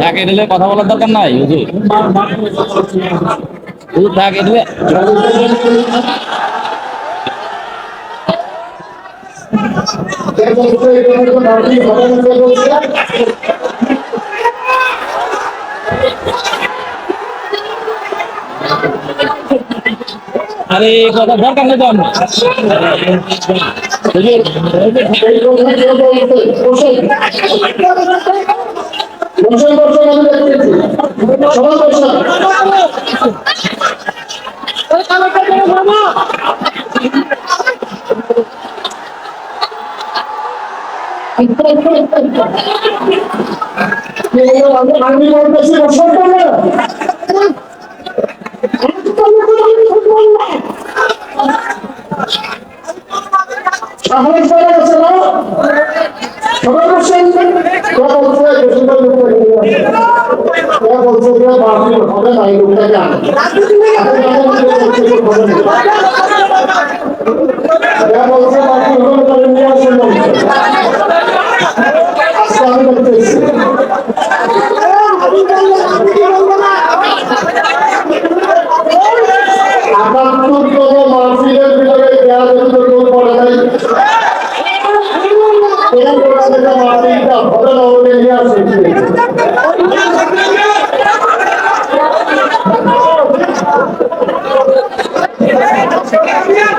ঢাকে দিলে কথা বলার দরকার নাই হুজুর হুজুর ঢাকে দিলে আরে কথা দরকার নেই তো আমার। হুজুর আমি বলতেছি বসে পড়ে সাহস করা গেছে না সবাই বসেন কে বলছে বেশিরভাগ লোক কে বলছে যে বাতিল হবে না। এই লোকটাকে আনে কে বলছে একাত্তরতম মাহফিলের ভিতরে দেয়া যেত লোক পড়ে নাই কোন প্রকারের মাহফিলটা হবে না বলে নিয়ে আসে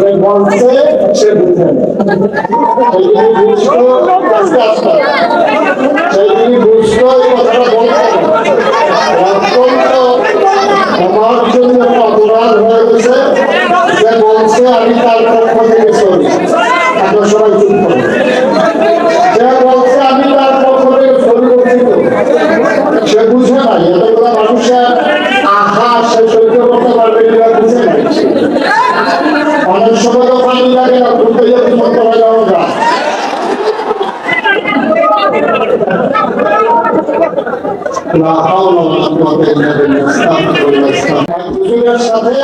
যে বলছে সে বুঝে সেইদিনই বুঝতো আস্তে আস্তে। বলছে। আমি তার পক্ষ থেকে চলি আপনার সবাই চুপ করুন যে বলছে আমি তার পক্ষ থেকে চলি করছি তো সে বুঝে নাই এতগুলো মানুষের আহা সে সহ্য করতে পারবে কিনা বুঝে নাই অনেক সময় তো পানি লাগে না ঘুরতে যেতে মতো হয়ে যাওয়া যায় লা হাওলা ওয়ালা কুওয়াতা ইল্লা বিল্লাহ আস্তাগফিরুল্লাহ আস্তাগফিরুল্লাহ হুজুরের সাথে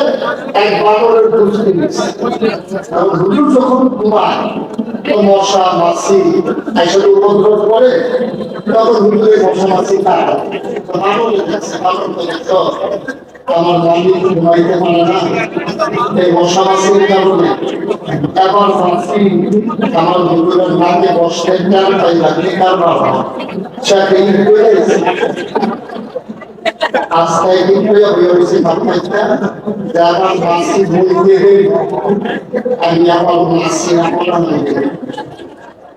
মশা মাছি এসব উপদ্রব করে তখন হুজুরের মশা মাছি খায় তো বানরের কাছে বানর আমার মালিক ঘুমাইতে পারে না। এই মশা কারণে। এবার মাছি আমার হুজুরের নাকে বসতে চান, তাই লাগলে কার বাবা। সেটা এই করে আস্তায় কিন্তু মাসি বলতে আমি আমার মাসি আমার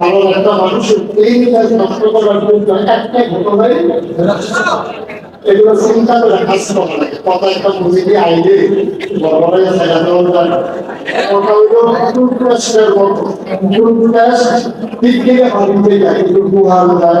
কারণ একটা মানুষের এই কাজ নষ্ট করার জন্য একটা ঘটনাই এগুলো চিন্তা করে কাজ করা লাগে। একটা বুঝে দিয়ে আইলে বড় বড় দেওয়া যায়। কথা হইল টুথপেস্টের মতো। টুথপেস্ট দিক থেকে ভাবিতে যায়, কিন্তু গুহাল যায়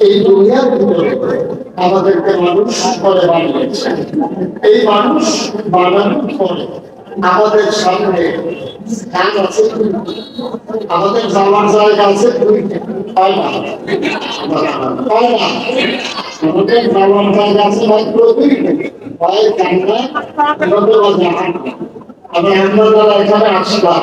এই দুনিয়ার ভিতরে আমাদেরকে মানুষ করে বানিয়েছে এই মানুষ বানানোর পরে আমাদের সামনে আছে আমাদের যাওয়ার জায়গা আছে হয় আমাদের জায়গা আছে দুইটি হয় আমরা এখানে আসলাম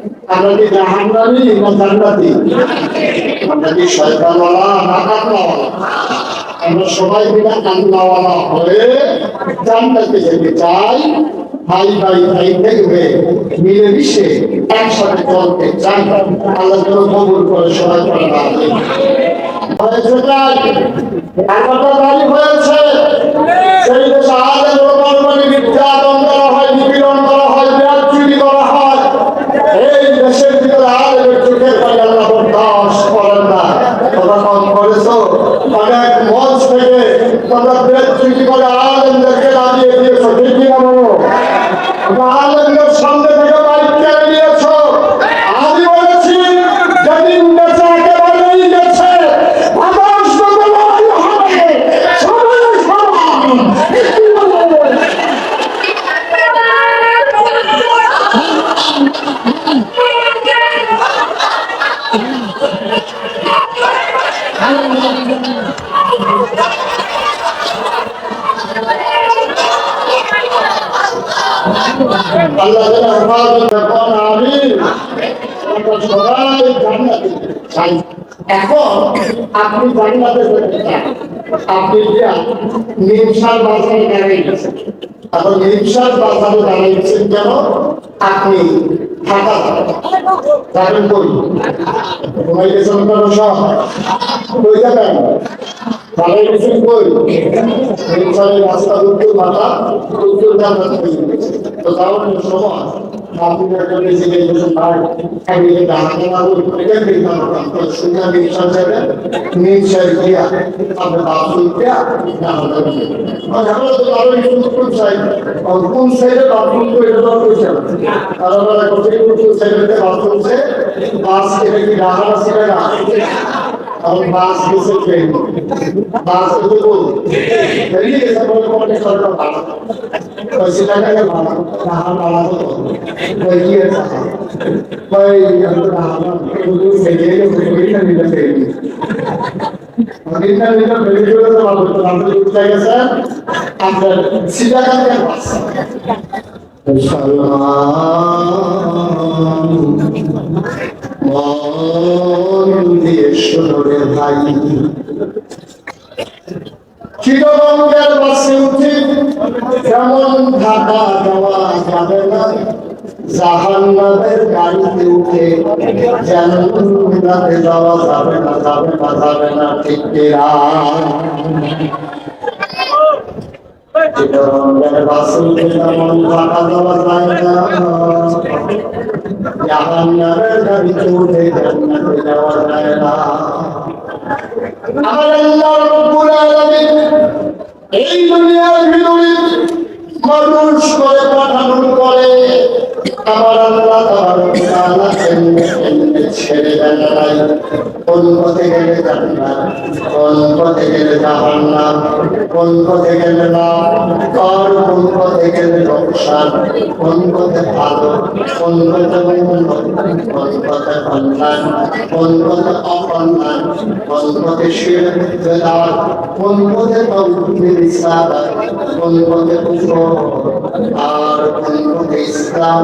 আমরা ভাই মিলেমিশে একসাথে কবুল করে সবাই করে হয়েছে সেই দেশে আগে লোকমানি নির্যাতন করা হয় নিপীড়ন করা হয় ব্যাগ চুরি করা হয় এই দেশের ভিতরে আলেমের চোখের পানি আল্লাহ বরদাস্ত করেন না তোমরা কম করেছ অনেক মঞ্চ থেকে তোমরা ব্যাগ চুরি করে আলেমদেরকে দাঁড়িয়ে দিয়েছ ঠিক কি না বলো তোমরা আলেমদের সামনে থেকে বাইক কেড়ে নিয়েছো আমি বলেছি যেদিন বেঁচে একেবারেই গেছে আকাশ বদলাই হবে সবাই সমান কি বলো? আল্লাহ যেন হেফাজত করেন, আমিন। আমরা সবাই জান্নাতে চাই। এখন আপনি জান্নাতে যেতে চান, আপনি নিমসার বাজারে এখন নিমসার বাজারে দাঁড়িয়েছেন কেন? আপনি সব? কই যাবেন? দাঁড়িয়ে গেছেন কই? সময়। কোন সাইড বাথরুম তো এটা তো কইছে আর আমরা কোন সাইডে বাথরুম সে বাস এটা কি ঢাকা আছে না আমি বাস কিসে ট্রেন। বাস তো বল। এই যে সব কোটে সরটা বাস পয়সা টাকা কে ভাড়া টাকা ভাড়া তো কই কি আছে কই আমরা আমরা পুরো সেজে কে পুরো না নিতে চাই অনেকটা এটা বেড়ে গেলে তো ভালো তো আমরা উঠে গেছে? আমরা সিধা বাস। ইনশাআল্লাহ। শুনবে ভাই চিরবঙ্গের বাসে উঠে যেমন ঢাকা যাওয়া যাবে না, জাহান্নামের গাড়িতে উঠে জান্নাতে যাওয়া যাবে না যাবে না যাবে না, ঠিক যায় না, জাহান্নামের যাওয়া যায় না। আমার আল্লাহ রব্বুল আলামিন এই দুনিয়ার ভিতরে মানুষ করে পাঠানোর পরে আমার আল্লাহ তাবারক তাআলা এমনি ছেড়ে দেন নাই কোন গেলে জান্নাত কোন পথে গেলে গেলে না আর কোন পথে গেলে লোকসান কোন ভালো কোন পথে মঙ্গল কোন পথে কল্যাণ কোন পথে অকল্যাণ কোন পথে শির আর কোন পথে ইসলাম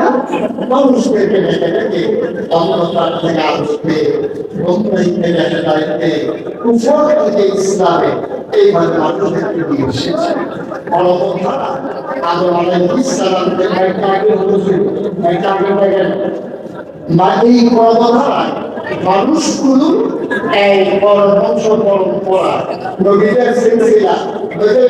মানুষকে ডেকে ডেকে অন্ধকার থেকে আসবে গম্ভীর থেকে হেদায়তে কুফর থেকে ইসলামে এইভাবে মানুষদেরকে নিয়ে এসেছে। পরবর্তী আদম আলাইহিস সালামকে একটা আগে বলেছিল একটা আগে দেখেন মা, এই পরবংশ পরম্পরা, নবীদের সিলসিলা। নবীদের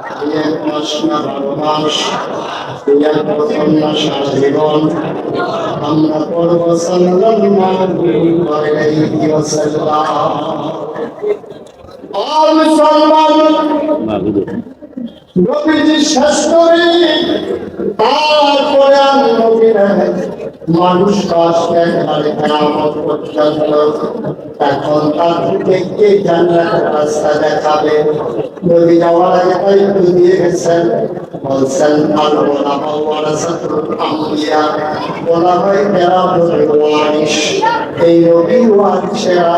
দুই এক মাস না বারো মাস দুই এক বছর না সারা জীবন। আমরা পড়ব সাল্লাল্লাহু আলাইহি ওয়াসাল্লাম। আর মুসলমান মানুষ আসবে ঘরে কেয়ামত পর্যন্ত এখন তার থেকে জান্নাতের রাস্তা দেখাবে? নবী যাওয়ার আগে তাই দিয়ে গেছেন। বলছেন, আল বাবা ওয়ারাসাতুল আম্বিয়া। বলা হয় এরা বলে ওয়ারিস এই নবী ওয়ারিসেরা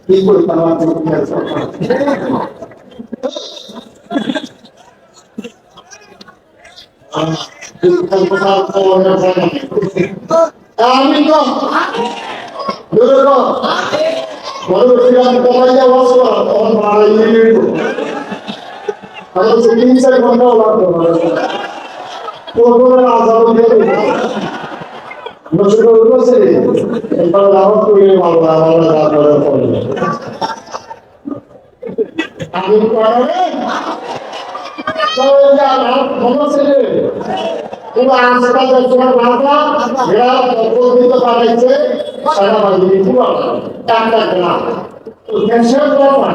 কি করে আমি তো বড় ছিলাম কমাই তখন বাড়াই আমার তিন চার ঘন্টাও লাগতো কোন আজাদ বছর বলছে এবার দাওয়াত করে ভালো ভালো তারপরে পড়বে আমি পড়াবে? তো যা ভালো ছেলে কিন্তু আজকাল তোমার রাজা এরা প্রকৃত পাঠাইছে সারা বাড়ি পুরো একটা গ্রাম তো দেশের ব্যাপার।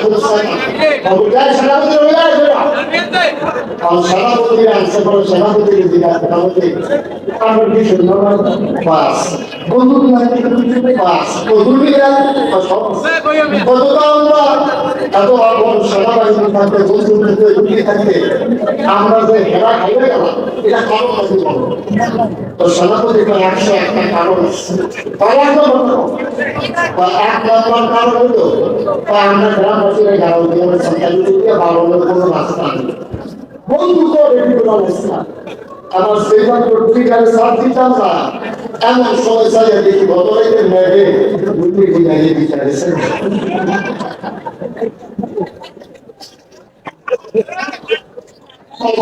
খুব সাইনা অবুজায় সেনাপতি হয়ে যায় আর সেনাপতি এত বড় সেনাবাহিনী থাকতে বন্ধু থাকতে থাকতে আমরা যে হেরা খাইবে গেলাম এটা কারণ আছে বলো তো সেনাপতি তো একশো একটা কারণ আমরা গ্রামবাসীরা যারা সরকারি দিকে কোনো রাস্তা নেই আমার সেইবার পত্রিকার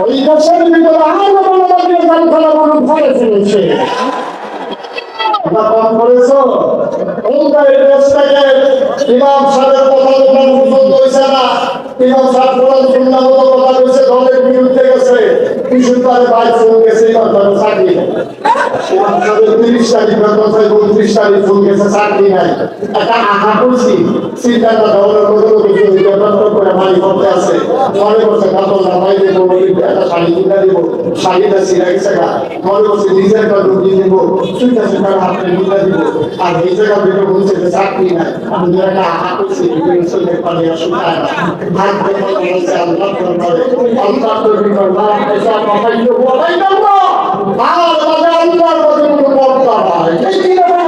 ওই দেশের ভিতরে আরও বড় বড় খেলা খেলাগুলো ঘরে ফেলেছে কম এই ইমাম সাহেব কথা পছন্দ হয়েছে না? ইমাম সাহেব কোরআন সুন্নাহ মতো কথা বলছে দলের বিরুদ্ধে গেছে। কিছু তার ভাই ফোন গেছে ইমাম সাহেব চাকরি। ইমাম সাহেবের তিরিশ তারিখ বেতন উনত্রিশ তারিখ ফোন গেছে চাকরি নাই। একটা আশা করছি চিন্তাটা দলের কোনো কিছু বেতন করে মালিক করতে আছে। মনে করছে কাতল না ভাই দেবো একটা শাড়ি কিনে দিব। শাড়িটা সিরা গেছে মনে করছে, নিজের কাজ দিয়ে দিব চিন্তা চিন্তা হাতে কিনে দিব। আর জায়গা বেরো বলছে যে চাকরি নাই। আমি একটা আশা করছি আমার বাজার আল্লাহর প্রতি কোনো বক্তা নাই ঠিক না